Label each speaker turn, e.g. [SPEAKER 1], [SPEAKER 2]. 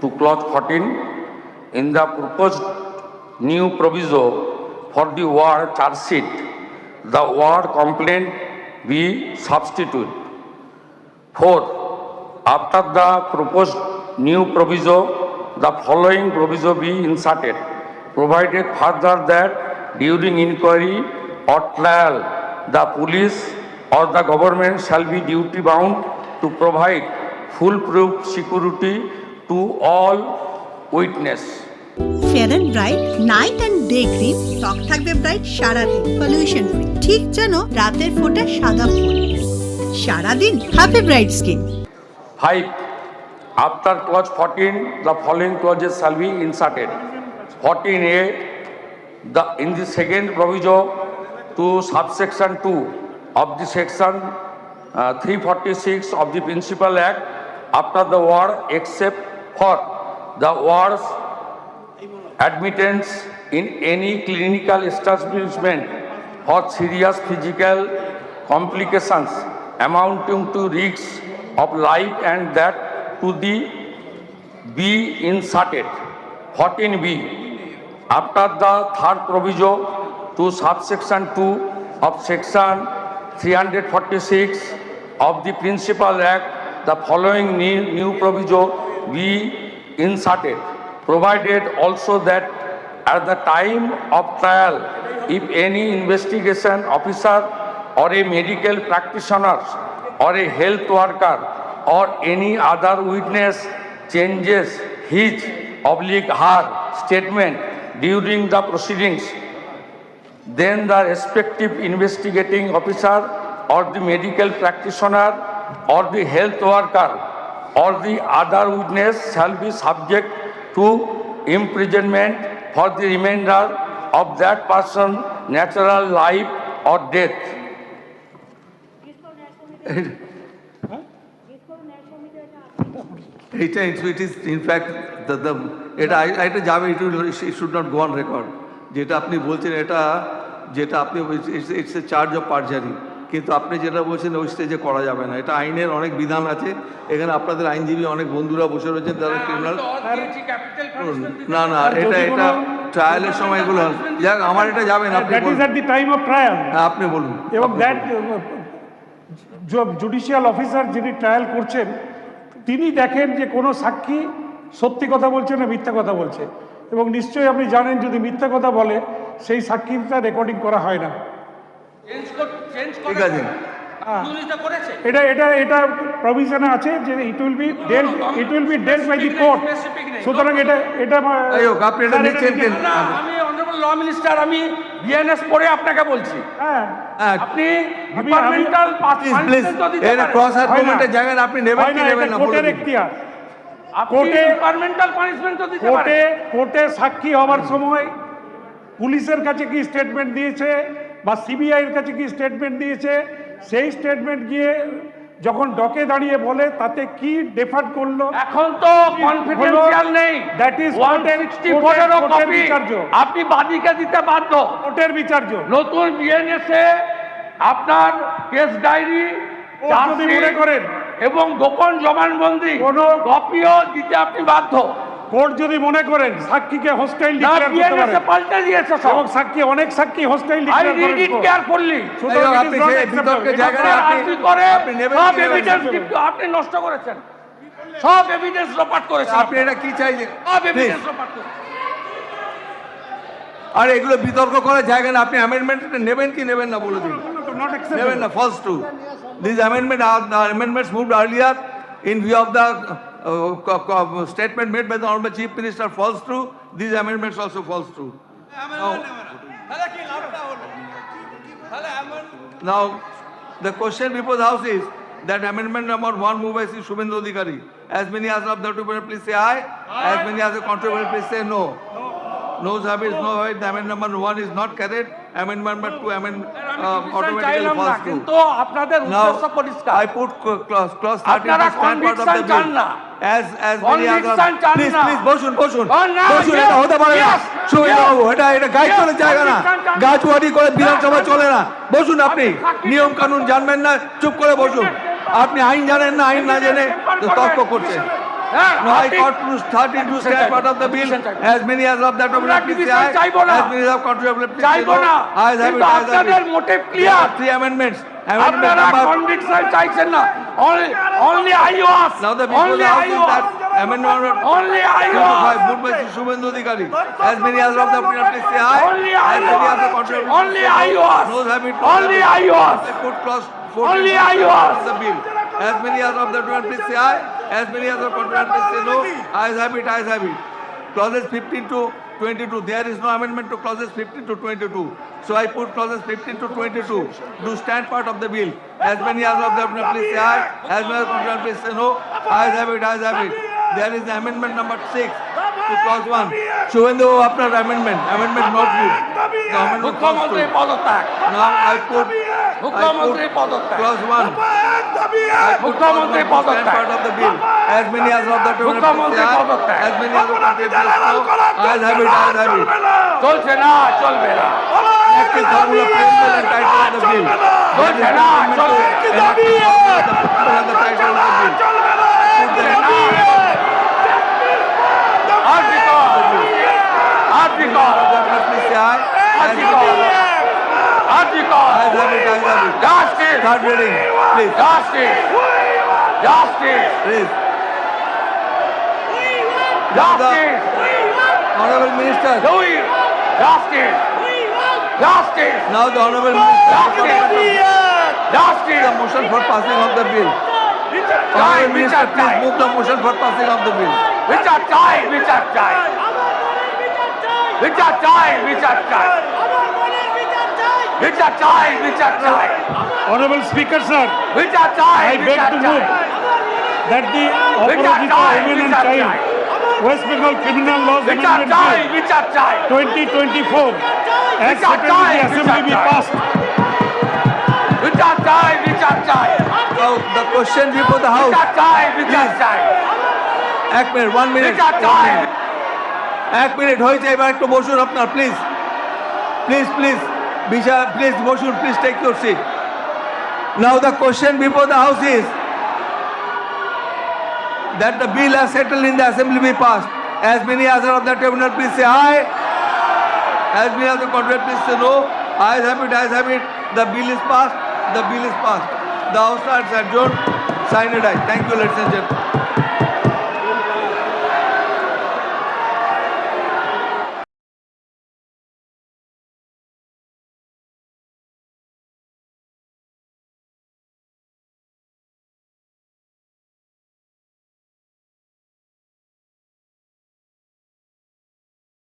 [SPEAKER 1] to clause 14 in the proposed new proviso for the word charge sheet, the word complaint be substituted. Four, after the proposed new proviso, the following proviso be inserted, provided further that during inquiry or trial, the police or the government shall be duty bound to provide foolproof security to all witness.
[SPEAKER 2] Fair and bright night and day cream ত্বক থাকবে bright সারাদিন pollution free ঠিক যেন রাতের ফোটা সাদা ফুল সারাদিন happy bright skin
[SPEAKER 1] Five, after clause 14, the following clauses shall be inserted. 14A, the, in the second proviso to subsection 2 of the section uh, 346 of the Principal Act, after the word except for the words admittance in any clinical establishment for serious physical complications amounting to risks of life and that to the be inserted. 14b. After the third proviso to subsection 2 of section 346 of the Principal Act, the following new new proviso be inserted, provided also that at the time of trial, if any investigation officer or a medical practitioner or a health worker or any other witness changes his oblique her statement during the proceedings, then the respective investigating officer or the medical practitioner or the health worker or the other witness shall be subject to imprisonment for the remainder of that person natural life or death.
[SPEAKER 3] এটা it is in fact the the এটা এটা যাবে it should not go on record যেটা আপনি বলছেন এটা যেটা আপনি it's a charge of perjury কিন্তু আপনি যেটা বলছেন ওই স্টেজে করা যাবে না। এটা আইনের অনেক বিধান আছে। এখানে আপনাদের আইনজীবী অনেক বন্ধুরা বসে রয়েছেন তারা ক্রিমিনাল না না এটা এটা ট্রায়ালের সময় এগুলো যাক আমার এটা যাবে না আপনি
[SPEAKER 4] দ্যাট
[SPEAKER 3] বলুন।
[SPEAKER 4] দি টাইম অফ ট্রায়াল
[SPEAKER 3] হ্যাঁ, আপনি বলুন।
[SPEAKER 4] এবং দ্যাট জুডিশিয়াল অফিসার যিনি ট্রায়াল করছেন তিনি দেখেন যে কোনো সাক্ষী সত্যি কথা বলছে না মিথ্যা কথা বলছে। এবং নিশ্চয়ই আপনি জানেন যদি মিথ্যা কথা বলে সেই সাক্ষীটা রেকর্ডিং করা হয় না।
[SPEAKER 3] ঠিক আছে।
[SPEAKER 4] এটা এটা এটা প্রভিশনে আছে যে it will be dealt it will be dealt by the court সুতরাং এটা এটা
[SPEAKER 3] আপনি এটা নিচ্ছেন কেন?
[SPEAKER 1] আমি অনারেবল ল মিনিস্টার আমি বিএনএস পড়ে আপনাকে বলছি।
[SPEAKER 4] হ্যাঁ।
[SPEAKER 3] হ্যাঁ,
[SPEAKER 1] আপনি ডিপার্টমেন্টাল
[SPEAKER 3] প্লিজ প্লিজ এটা ক্রস আর্গুমেন্টের জায়গায় আপনি নেবেন কি নেবেন না
[SPEAKER 4] কোর্টের। এখতিয়ার। কোর্টে-
[SPEAKER 1] ডিপার্টমেন্টাল পানিশমেন্ট তো দিতে
[SPEAKER 4] কোর্টে কোর্টে সাক্ষী হওয়ার সময় পুলিশের কাছে কি স্টেটমেন্ট দিয়েছে? বা সিবিআই এর কাছে কি স্টেটমেন্ট দিয়েছে? সেই স্টেটমেন্ট গিয়ে যখন ডকে দাঁড়িয়ে বলে তাতে কি ডেফার করল?
[SPEAKER 1] এখন তো কনফিডেন্সিয়াল নেই। সিক্সটি
[SPEAKER 4] court-
[SPEAKER 1] ফোরেরও
[SPEAKER 4] court-এর
[SPEAKER 1] কপি। আপনি বাদীকে দিতে বাধ্য।
[SPEAKER 4] কোর্টের বিচার্য।
[SPEAKER 1] নতুন বিএনএসে আপনার কেস ডায়েরি
[SPEAKER 4] মনে করেন।
[SPEAKER 1] এবং গোপন জবানবন্দি
[SPEAKER 4] কোনো-
[SPEAKER 1] কপিও দিতে আপনি বাধ্য।
[SPEAKER 4] কোর্ট যদি মনে করেন সাক্ষীকে হোস্টাইল
[SPEAKER 1] না
[SPEAKER 4] ডিক্লেয়ার করতে পারে
[SPEAKER 1] পাল্টে দিয়েছে সব।
[SPEAKER 4] এবং সাক্ষী অনেক সাক্ষী hostile
[SPEAKER 1] I declare
[SPEAKER 4] read
[SPEAKER 1] carefully
[SPEAKER 3] এই আপনি সেই বিতর্কের জায়গায় আপনি
[SPEAKER 1] করে সব? এভিডেন্স আপনি নষ্ট করেছেন। সব এভিডেন্স লোপাট করেছেন।
[SPEAKER 3] আপনি এটা কি চাইছেন
[SPEAKER 1] সব এভিডেন্স লোপাট করেছেন।
[SPEAKER 3] আর এগুলো বিতর্ক করার জায়গা না আপনি অ্যামেন্ডমেন্ট নেবেন কি নেবেন না বলে দিন? নেবেন না falls to this amendment amendments moved earlier in view of the uh, co- co- statement made by the honorable chief minister falls true these amendments also falls true now the question before the house is that amendment number one moved by Sri Shubhendu Adhikari as many as of the two please say aye as many as the contrary please say no no service no vote the amendment number one is not carried amendment number two amend uh, automatically
[SPEAKER 1] চাইলাম না
[SPEAKER 3] falls through
[SPEAKER 1] কিন্তু আপনাদের
[SPEAKER 3] Now,
[SPEAKER 1] উদ্দেশ্য পরিষ্কার
[SPEAKER 3] I put cl- clause, clause 13
[SPEAKER 1] আপনারা
[SPEAKER 3] to stand part of the
[SPEAKER 1] conviction চান
[SPEAKER 3] bill. আপনি। নিয়ম কানুন জানবেন না। চুপ করে বসুন। আপনি আইন জানেন না আইন না জেনে তর্ক করছেন
[SPEAKER 1] আপনাদের মোটিভ ক্লিয়ার
[SPEAKER 3] থ্রি অ্যামেন্ডমেন্টস
[SPEAKER 1] আপনারা
[SPEAKER 3] number.
[SPEAKER 1] কন্ডিশনাল চাইছেন না only only eyewash
[SPEAKER 3] Now the people
[SPEAKER 1] only
[SPEAKER 3] that amendment to
[SPEAKER 1] eyewash
[SPEAKER 3] five, moved by Shubhendu Adhikari. As many as of the please please say aye.
[SPEAKER 1] Only
[SPEAKER 3] As many as the
[SPEAKER 1] IOS. Only
[SPEAKER 3] no.
[SPEAKER 1] IOS.
[SPEAKER 3] Noes have it.
[SPEAKER 1] Only.
[SPEAKER 3] I put clause four.
[SPEAKER 1] Only
[SPEAKER 3] to
[SPEAKER 1] IOS.
[SPEAKER 3] The bill. As many as of the please say aye. As many as the contributor please say no. Ayes have it, ayes have it. Clauses 15 to 22. There is no amendment to clauses 15 to 22. So I put clauses 15 to 22 to stand part of the bill. As many as of the please say aye. As many as of please say no. Ayes have it, ayes have it. There is amendment number 6 to clause 1. Shubhendu, after amendment, amendment not good. The amendment Now I put, I put clause 1. I put
[SPEAKER 1] মুখ্যমন্ত্রী
[SPEAKER 3] clause one to stand
[SPEAKER 1] পদত্যাগ।
[SPEAKER 3] part of the bill. As many as of the
[SPEAKER 1] মুখ্যমন্ত্রী পদত্যাগ।
[SPEAKER 3] As many as of the please say no. Ayes have it, ayes have it.
[SPEAKER 1] চলছে না চলবে না
[SPEAKER 3] Active formula principle and title of the bill. That is
[SPEAKER 1] চলছে
[SPEAKER 3] the
[SPEAKER 1] না
[SPEAKER 3] amendment to
[SPEAKER 1] চলবে
[SPEAKER 3] enact the principle and the title of the bill. Put the
[SPEAKER 1] article article
[SPEAKER 3] Please say aye. As
[SPEAKER 1] article article
[SPEAKER 3] Ayes have it, ayes have it.
[SPEAKER 1] Justice
[SPEAKER 3] Start reading, Please,
[SPEAKER 1] justice justice
[SPEAKER 3] please.
[SPEAKER 1] Justice
[SPEAKER 3] Honorable Minister,
[SPEAKER 1] দুই justice justice
[SPEAKER 3] now the Honorable Minister,
[SPEAKER 1] justice
[SPEAKER 3] the motion for passing of the bill.
[SPEAKER 1] চাই
[SPEAKER 3] Honorable Minister,
[SPEAKER 1] বিচার চাই
[SPEAKER 3] please move the motion for passing of the bill.
[SPEAKER 1] বিচার চাই বিচার চাই বিচার চাই বিচার চাই বিচার চাই বিচার চাই
[SPEAKER 4] Honorable Speaker, sir,
[SPEAKER 1] বিচার চাই
[SPEAKER 4] I beg
[SPEAKER 1] বিচার
[SPEAKER 4] to
[SPEAKER 1] চাই
[SPEAKER 4] move that the
[SPEAKER 1] বিচার
[SPEAKER 4] Aparajita
[SPEAKER 1] চাই
[SPEAKER 4] Women and
[SPEAKER 1] বিচার
[SPEAKER 4] Child
[SPEAKER 1] চাই
[SPEAKER 4] West Bengal Criminal Laws
[SPEAKER 1] বিচার
[SPEAKER 4] Amendment
[SPEAKER 1] চাই
[SPEAKER 4] Bill
[SPEAKER 1] বিচার চাই
[SPEAKER 4] 2024 as
[SPEAKER 1] বিচার
[SPEAKER 4] settled in
[SPEAKER 1] চাই,
[SPEAKER 4] the Assembly be
[SPEAKER 1] বিচার চাই।
[SPEAKER 4] passed.
[SPEAKER 1] বিচার চাই বিচার চাই
[SPEAKER 3] Now, the question before the House,
[SPEAKER 1] বিচার চাই বিচার চাই
[SPEAKER 3] এক মিনিট, one minute.
[SPEAKER 1] বিচার
[SPEAKER 3] one
[SPEAKER 1] চাই
[SPEAKER 3] minute. এক মিনিট হয়েছে এবার একটু বসুন আপনার please please please Bishop, please, motion. please take your seat. Now the question before the House is that the bill has settled in the Assembly be passed. As many as are of the tribunal, please say aye. As many as the contrary, please say no. Ayes have it, ayes have it. The bill is passed. The bill is passed. The House starts adjourned. it, and Thank you, ladies and gentlemen.